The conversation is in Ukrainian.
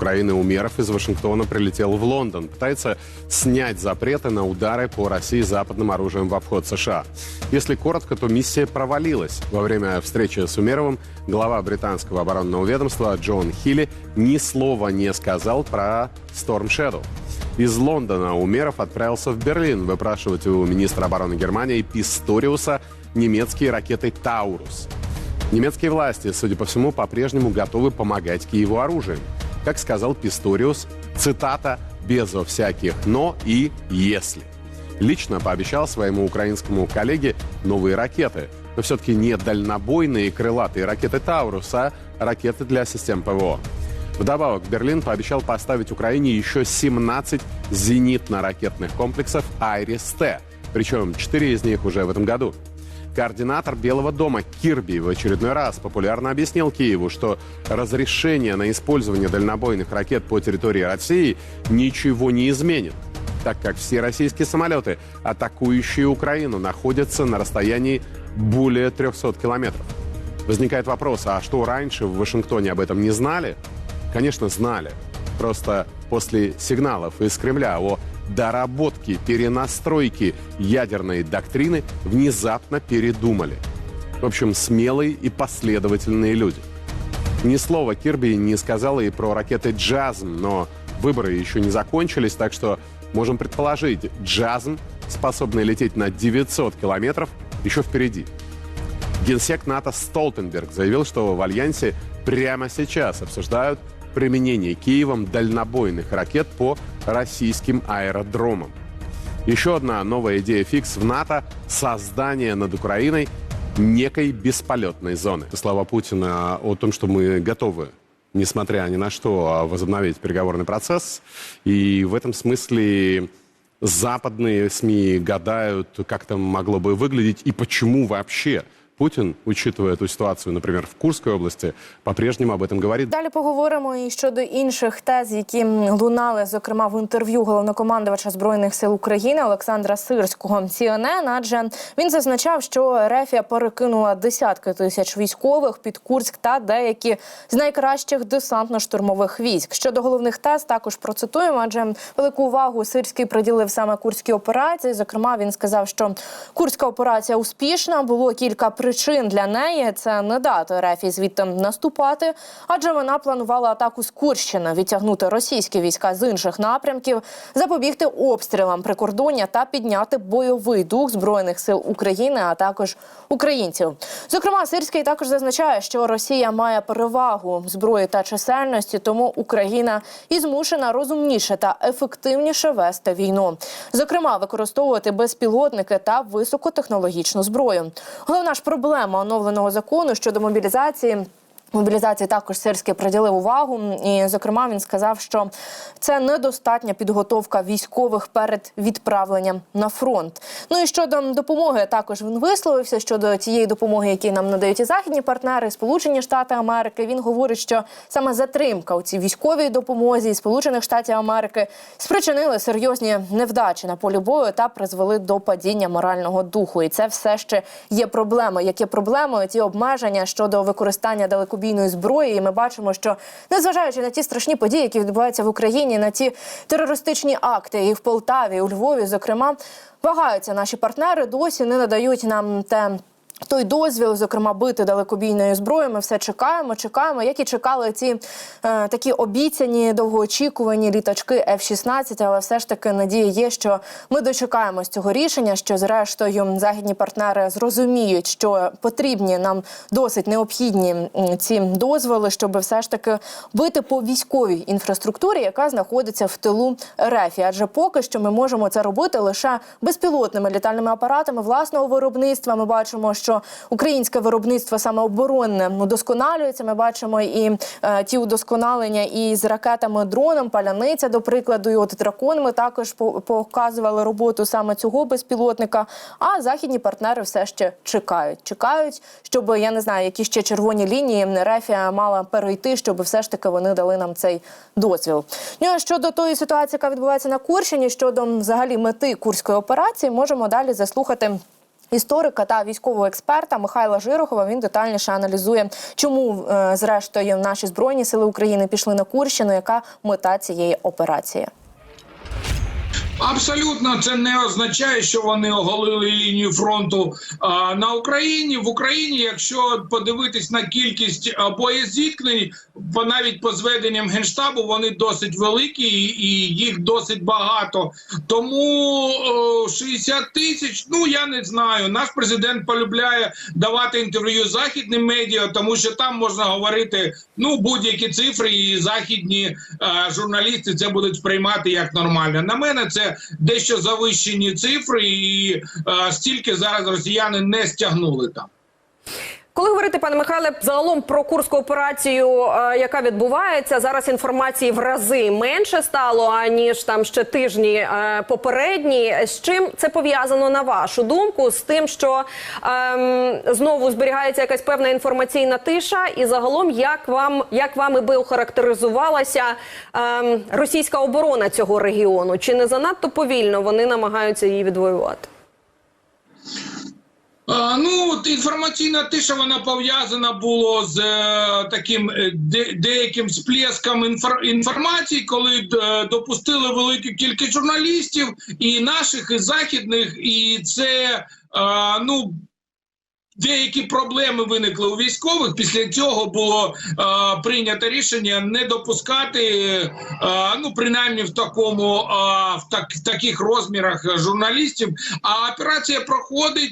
Украины Умеров из Вашингтона прилетел в Лондон. Пытается снять запреты на удары по России западным оружием в обход США. Если коротко, то миссия провалилась. Во время встречи с Умеровым глава британского оборонного ведомства Джон Хилли ни слова не сказал про Storm Shadow. Из Лондона Умеров отправился в Берлин выпрашивать у министра обороны Германии Писториуса немецкие ракеты «Таурус». Немецкие власти, судя по всему, по-прежнему готовы помогать Киеву оружием. Как сказал Писториус, цитата «безо всяких «но» и «если». Лично пообещал своему украинскому коллеге новые ракеты. Но все-таки не дальнобойные крылатые ракеты «Таурус», а ракеты для систем ПВО. Вдобавок, Берлин пообещал поставить Украине еще 17 зенитно-ракетных комплексов «Айрис-Т». Причем 4 из них уже в этом году. Координатор Белого дома Кирби в очередной раз популярно объяснил Киеву, что разрешение на использование дальнобойных ракет по территории России ничего не изменит, так как все российские самолеты, атакующие Украину, находятся на расстоянии более 300 километров. Возникает вопрос, а что раньше в Вашингтоне об этом не знали? Конечно, знали. Просто после сигналов из Кремля о доработке, перенастройке ядерной доктрины внезапно передумали. В общем, смелые и последовательные люди. Ни слова Кирби не сказала и про ракеты «Джазм», но выборы еще не закончились, так что можем предположить, «Джазм», способный лететь на 900 километров, еще впереди. Генсек НАТО Столтенберг заявил, что в Альянсе прямо сейчас обсуждают применение Киевом дальнобойных ракет по российским аэродромам. Еще одна новая идея фикс в НАТО – создание над Украиной некой бесполетной зоны. Слова Путина о том, что мы готовы, несмотря ни на что, возобновить переговорный процесс. И в этом смысле западные СМИ гадают, как там могло бы выглядеть и почему вообще Путін, учитывая эту ситуацию, например, в Курской области, по-прежнему об этом говорит. Далі поговоримо і щодо інших тез, які лунали, зокрема в інтерв'ю головнокомандувача збройних сил України Олександра Сирського CNN, адже він зазначав, що Рефія перекинула десятки тисяч військових під Курськ та деякі з найкращих десантно-штурмових військ. Щодо головних тез, також процитуємо, адже велику увагу Сирський приділив саме курській операції. Зокрема, він сказав, що курська операція успішна. Було кілька причин для неї. Це не дати Рефі звідти наступати, адже вона планувала атаку з Курщини, відтягнути російські війська з інших напрямків, запобігти обстрілам прикордоння та підняти бойовий дух збройних сил України, а також українців. Зокрема, Сирський також зазначає, що Росія має перевагу зброї та чисельності, тому Україна і змушена розумніше та ефективніше вести війну. Зокрема, використовувати безпілотники та високотехнологічну зброю. Головна ж проблема оновленого закону щодо мобілізації. Мобілізації також Сирський приділив увагу, і зокрема він сказав, що це недостатня підготовка військових перед відправленням на фронт. Ну і щодо допомоги, також він висловився щодо тієї допомоги, які нам надають і західні партнери, Сполучені Штати Америки. Він говорить, що саме затримка у цій військовій допомозі Сполучених Штатів Америки спричинили серйозні невдачі на полі бою та призвели до падіння морального духу. І це все ще є проблема. Як є проблемою ті обмеження щодо використання далекобійної зброї. І ми бачимо, що незважаючи на ті страшні події, які відбуваються в Україні, на ті терористичні акти, і в Полтаві, і у Львові, зокрема, вагаються наші партнери, досі не надають нам те. Той дозвіл, зокрема, бити далекобійною зброєю, ми все чекаємо, чекаємо, як і чекали ці е, такі обіцяні довгоочікувані літачки F-16, але все ж таки надія є, що ми дочекаємось цього рішення, що зрештою західні партнери зрозуміють, що потрібні нам досить необхідні ці дозволи, щоб все ж таки бити по військовій інфраструктурі, яка знаходиться в тилу РФ. Адже поки що ми можемо це робити лише безпілотними літальними апаратами власного виробництва. Ми бачимо, що українське виробництво саме оборонне удосконалюється. Ми бачимо і е, ті удосконалення і з ракетами дроном, паляниця, до прикладу, і от дракон. Ми також по- показували роботу саме цього безпілотника. А західні партнери все ще чекають. Чекають, щоб я не знаю, які ще червоні лінії Рефія мала перейти, щоб все ж таки вони дали нам цей дозвіл. Ну а щодо тої ситуації, яка відбувається на Курщині, щодо взагалі мети курської операції, можемо далі заслухати. Історика та військового експерта Михайла Жирохова він детальніше аналізує, чому е, зрештою наші збройні сили України пішли на Курщину, яка мета цієї операції. Абсолютно це не означає, що вони оголили лінію фронту а, на Україні. В Україні, якщо подивитись на кількість а, боєзіткнень, по навіть по зведенням генштабу, вони досить великі і, їх досить багато. Тому о, 60 тисяч. Ну я не знаю. Наш президент полюбляє давати інтерв'ю західним медіа, тому що там можна говорити ну будь-які цифри, і західні е, журналісти це будуть сприймати як нормально. На мене це дещо завищені цифри, і е, стільки зараз росіяни не стягнули там. Коли говорити, пане Михайле, загалом про курську операцію, е, яка відбувається, зараз інформації в рази менше стало аніж там ще тижні е, попередні. З чим це пов'язано на вашу думку? З тим, що ем, знову зберігається якась певна інформаційна тиша, і загалом, як вам як вами би охарактеризувалася ем, російська оборона цього регіону? Чи не занадто повільно вони намагаються її відвоювати? Ну, інформаційна тиша вона пов'язана було з е, таким е, де, деяким сплеском інфор, інформації, коли е, допустили велику кількість журналістів і наших, і західних, і це е, ну. Деякі проблеми виникли у військових. Після цього було е, прийнято рішення не допускати, е, ну принаймні в такому е, в так, таких розмірах журналістів. А операція проходить.